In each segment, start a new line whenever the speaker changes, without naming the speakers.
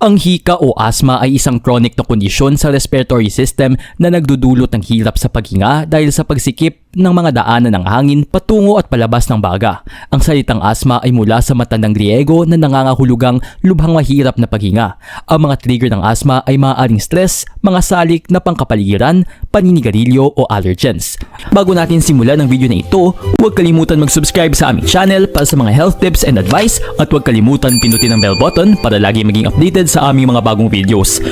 Ang hika o asthma ay isang chronic na kondisyon sa respiratory system na nagdudulot ng hirap sa paghinga dahil sa pagsikip ng mga daanan ng hangin patungo at palabas ng baga. Ang salitang asthma ay mula sa matandang Griego na nangangahulugang lubhang mahirap na paghinga. Ang mga trigger ng asthma ay maaaring stress, mga salik na pangkapaligiran, paninigarilyo o allergens. Bago natin simulan ang video na ito, huwag kalimutan mag-subscribe sa aming channel para sa mga health tips and advice at huwag kalimutan pinutin ang bell button para lagi maging updated sa aming mga bagong videos.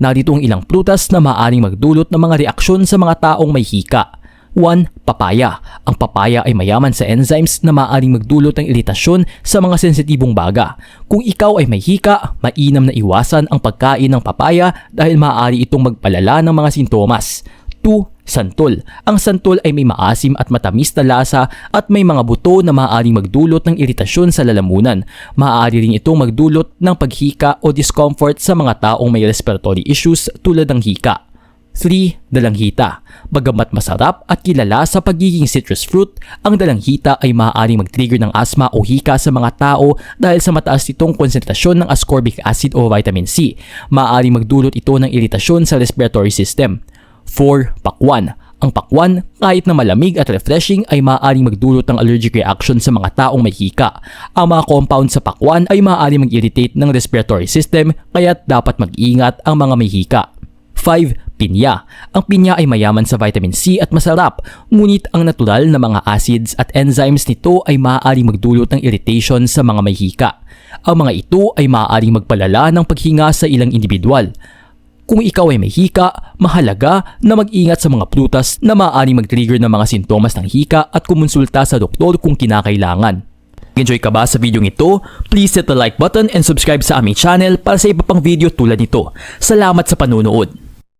Narito ang ilang prutas na maaaring magdulot ng mga reaksyon sa mga taong may hika. 1. Papaya. Ang papaya ay mayaman sa enzymes na maaaring magdulot ng iritasyon sa mga sensitibong baga. Kung ikaw ay may hika, mainam na iwasan ang pagkain ng papaya dahil maaari itong magpalala ng mga sintomas. 2. Santol. Ang santol ay may maasim at matamis na lasa at may mga buto na maaaring magdulot ng iritasyon sa lalamunan. Maaari rin itong magdulot ng paghika o discomfort sa mga taong may respiratory issues tulad ng hika. 3. Dalanghita. Bagamat masarap at kilala sa pagiging citrus fruit, ang dalanghita ay maaaring mag-trigger ng asthma o hika sa mga tao dahil sa mataas nitong konsentrasyon ng ascorbic acid o vitamin C. Maaaring magdulot ito ng iritasyon sa respiratory system. 4. Pakwan. Ang pakwan, kahit na malamig at refreshing ay maaaring magdulot ng allergic reaction sa mga taong may hika. Ang mga compound sa pakwan ay maaaring mag-irritate ng respiratory system kaya't dapat mag-ingat ang mga may hika. 5. Pinya. Ang pinya ay mayaman sa vitamin C at masarap, ngunit ang natural na mga acids at enzymes nito ay maaaring magdulot ng irritation sa mga may hika. Ang mga ito ay maaaring magpalala ng paghinga sa ilang individual. Kung ikaw ay may hika, mahalaga na mag-ingat sa mga prutas na maaaring mag-trigger ng mga sintomas ng hika at kumonsulta sa doktor kung kinakailangan. Enjoy ka ba sa video ito? Please hit the like button and subscribe sa aming channel para sa iba pang video tulad nito. Salamat sa panunood!